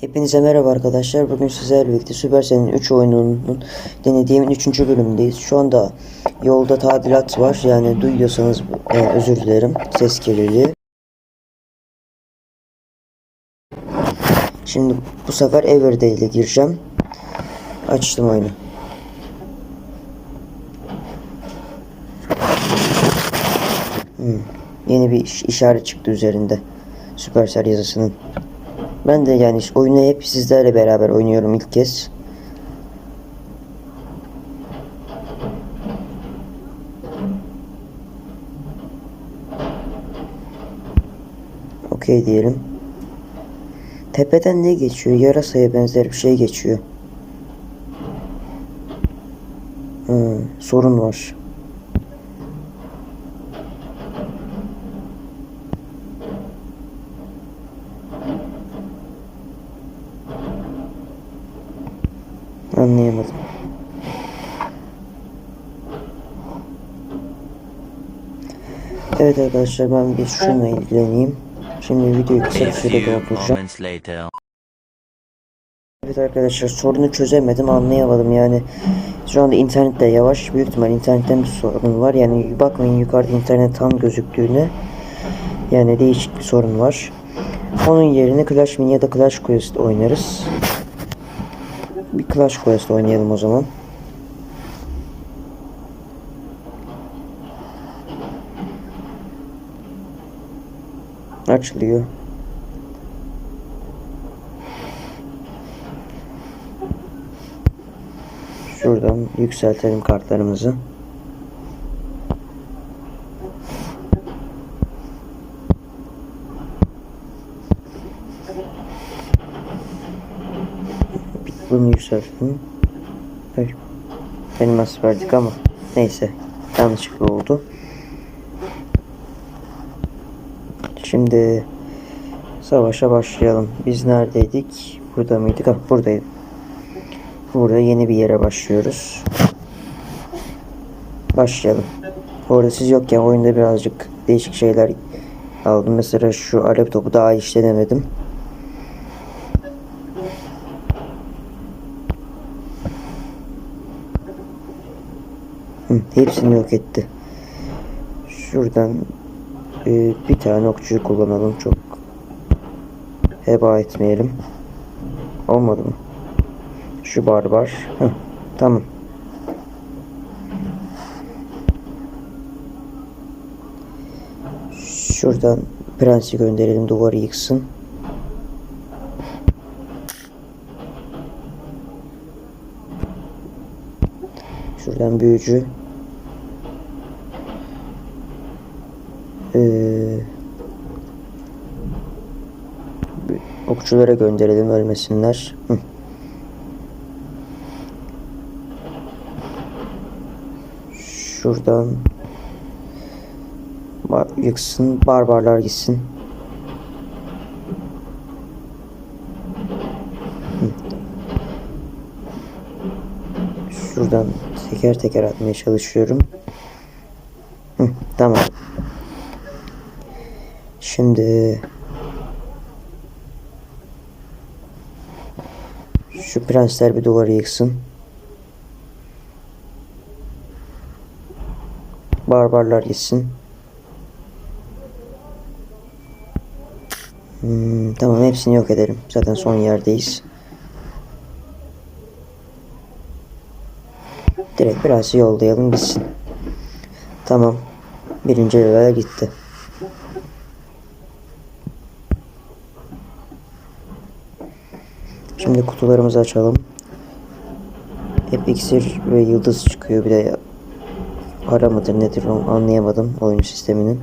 Hepinize merhaba arkadaşlar. Bugün sizlerle birlikte Supercell'in 3 oyununun denediğimin 3. bölümündeyiz. Şu anda yolda tadilat var. Yani duyuyorsanız e, özür dilerim. Ses kirliliği. Şimdi bu sefer Everyday ile gireceğim. Açtım oyunu. Hmm. Yeni bir iş- işaret çıktı üzerinde. Supercell yazısının. Ben de yani oyunu hep sizlerle beraber oynuyorum ilk kez. Okey diyelim. Tepeden ne geçiyor? Yarasaya benzer bir şey geçiyor. Hı, sorun var. Anlayamadım. Evet arkadaşlar ben bir şununla ilgileneyim. Şimdi videoyu kısa bir sürede later. Evet arkadaşlar sorunu çözemedim anlayamadım. Yani şu anda internet de yavaş büyük ihtimal internetten bir sorun var. Yani bakmayın yukarıda internet tam gözüktüğüne yani değişik bir sorun var. Onun yerine Clash Mini ya da Clash Quest oynarız. Bir Clash Quest oynayalım o zaman açılıyor Şuradan yükseltelim kartlarımızı. Bunu yükseltelim. Ay, Elmas verdik ama neyse yanlışlıkla oldu. Şimdi savaşa başlayalım. Biz neredeydik? Burada mıydık? Ah buradaydık. Burada yeni bir yere başlıyoruz. Başlayalım. Bu siz yokken oyunda birazcık değişik şeyler aldım. Mesela şu alev topu daha işlenemedim. Hı, hepsini yok etti. Şuradan e, bir tane okçuyu kullanalım. Çok heba etmeyelim. Olmadı mı? Şu barbar. Heh, tamam. Şuradan prensi gönderelim duvarı yıksın. Şuradan büyücü. Ee, okçulara gönderelim ölmesinler. Hı. Şuradan Bar yıksın, barbarlar gitsin. Şuradan teker teker atmaya çalışıyorum. Hı, tamam. Şimdi şu prensler bir duvarı yıksın. Barbarlar gitsin. Hmm, tamam hepsini yok edelim. Zaten son yerdeyiz. Direkt biraz yollayalım gitsin. Tamam. Birinci level gitti. Şimdi kutularımızı açalım. Hep iksir ve yıldız çıkıyor. Bir de para mıdır nedir onu anlayamadım oyun sisteminin.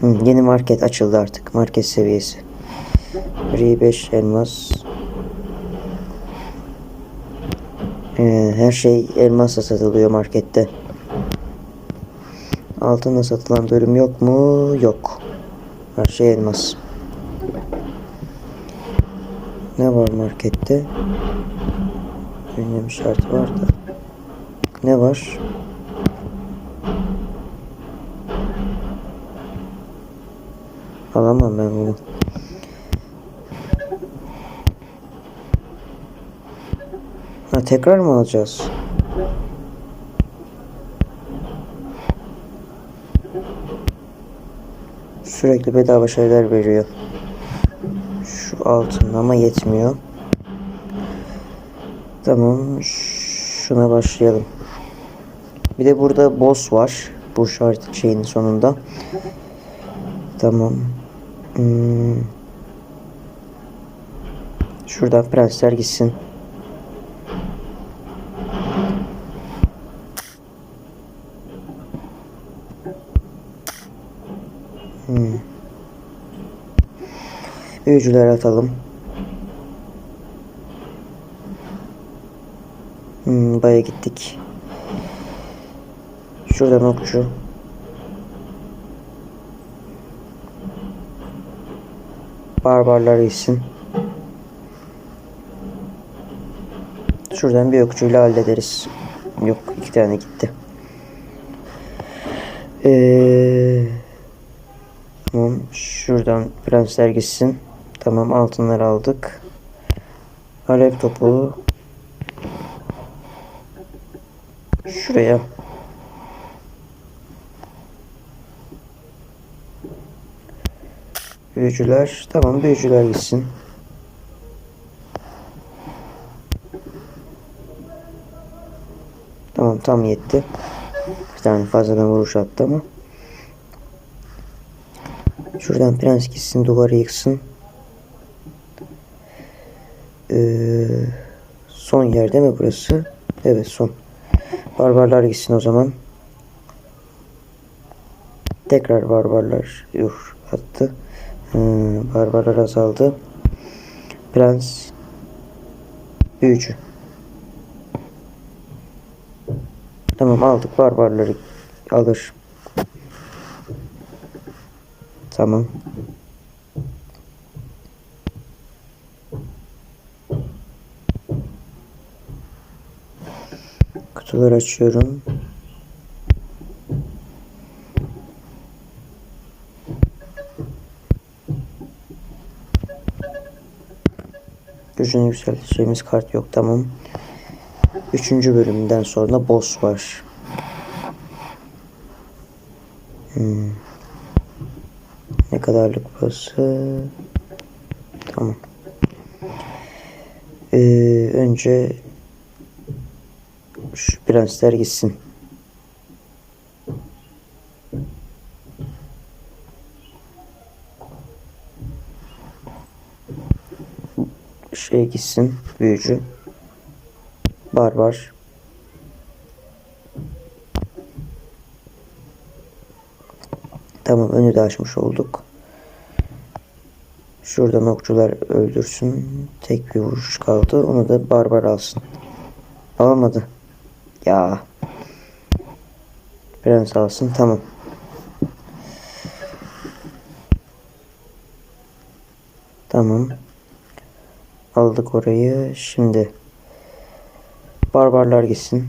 Hı, yeni market açıldı artık. Market seviyesi. Gri 5 elmas. Ee, her şey elmasla satılıyor markette. Altınla satılan bölüm yok mu? Yok. Her şey elmas. Ne var markette? Ünlem işareti var da. Ne var? Alamam ben bunu. Ha, tekrar mı alacağız? Sürekli bedava şeyler veriyor. Şu altın ama yetmiyor. Tamam. Şuna başlayalım. Bir de burada boss var. Bu şart şeyin sonunda. Tamam. Hmm. Şuradan prensler gitsin. Büyücüler atalım. Hmm, baya gittik. Şuradan okçu. Barbarlar gitsin. Şuradan bir okçuyla hallederiz. Yok iki tane gitti. Ee, şuradan prensler gitsin. Tamam altınları aldık. Alev topu. Şuraya. Büyücüler. Tamam büyücüler gitsin. Tamam tam yetti. Bir tane fazladan vuruş attı ama. Şuradan prens gitsin duvarı yıksın. Ee, son yer değil mi burası? Evet son. Barbarlar gitsin o zaman. Tekrar barbarlar yuh attı. Ee, barbarlar azaldı. Prens büyücü. Tamam aldık barbarları alır. Tamam. Kutuları açıyorum. Gücünü yükselteceğimiz kart yok tamam. Üçüncü bölümden sonra boss var. Hmm. Ne kadarlık burası? Tamam. Ee, önce şu prensler gitsin. Şey gitsin. Büyücü. Barbar. Tamam önü de açmış olduk. Şuradan okçular öldürsün. Tek bir vuruş kaldı. Onu da barbar alsın. Alamadı. Ya. Prens alsın. Tamam. Tamam. Aldık orayı. Şimdi barbarlar gitsin.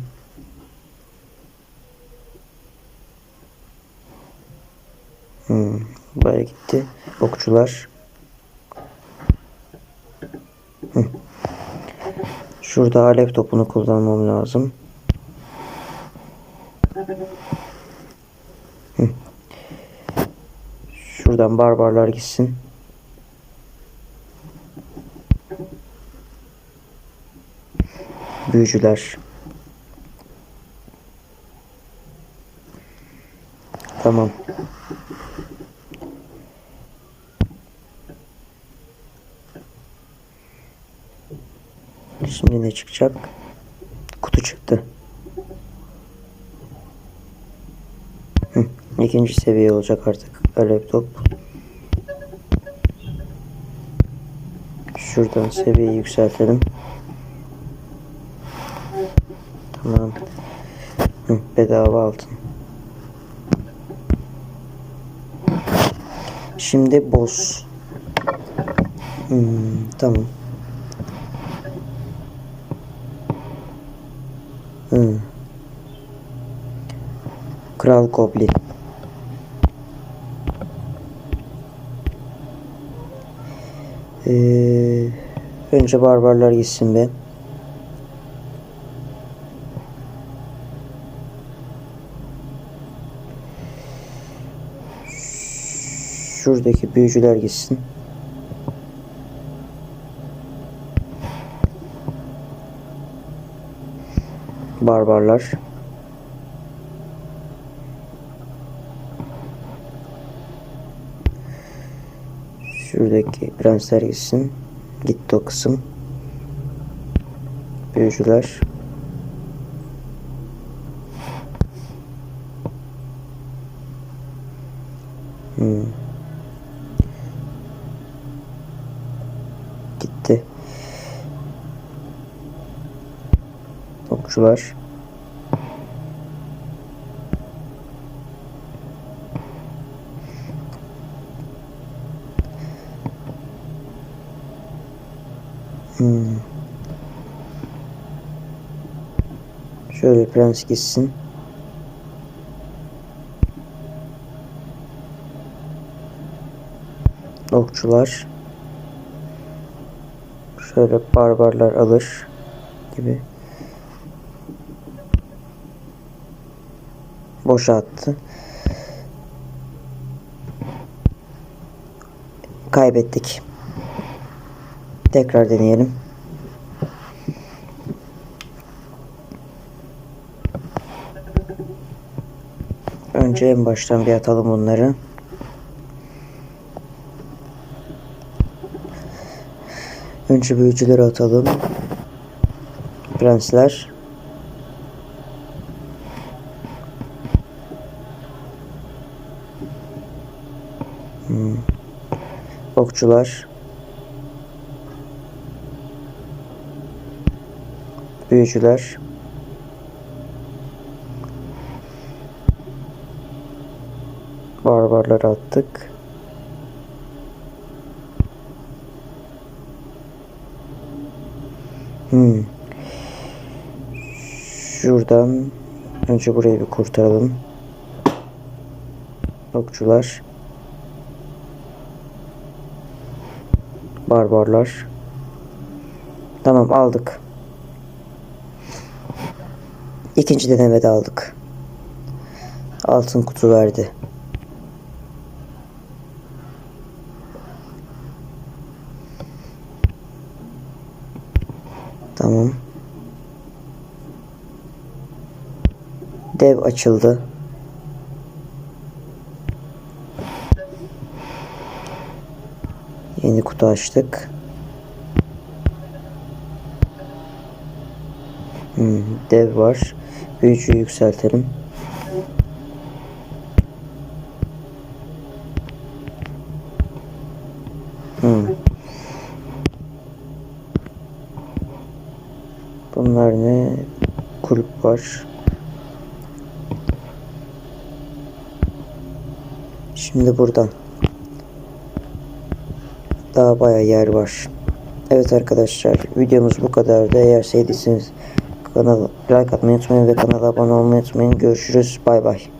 Hmm, baya gitti. Okçular. Hı. Şurada alev topunu kullanmam lazım. Hı. Şuradan barbarlar gitsin. Büyücüler. Tamam. Şimdi ne çıkacak? Kutu çıktı. Hı, ikinci seviye olacak artık. Laptop. Şuradan seviyeyi yükseltelim. Tamam. Hı, bedava altın. Şimdi boss. Hmm, tamam. Hmm. Kral Goblin. Ee, önce barbarlar gitsin be. Şuradaki büyücüler gitsin. Barbarlar. Şuradaki prensler gitsin. Gitti o kısım. Büyücüler. Hmm. Gitti. Okçular. Hmm. Şöyle prens gitsin. Okçular. Şöyle barbarlar alır gibi. Boşa attı. Kaybettik. Tekrar deneyelim. Önce en baştan bir atalım bunları. Önce büyücüleri atalım. Prensler. Hmm. Okçular. Büyücüler. Barbarları attık. Hmm. Şuradan önce burayı bir kurtaralım. Okçular. Barbarlar. Tamam aldık. İkinci denemede aldık. Altın kutu verdi. Açıldı. Yeni kutu açtık. Hmm, dev var. Büyücüyü yükseltelim. Hmm. Bunlar ne? Kulüp var. Şimdi buradan. Daha baya yer var. Evet arkadaşlar videomuz bu kadardı. Eğer sevdiyseniz kanala like atmayı unutmayın ve kanala abone olmayı unutmayın. Görüşürüz. Bay bay.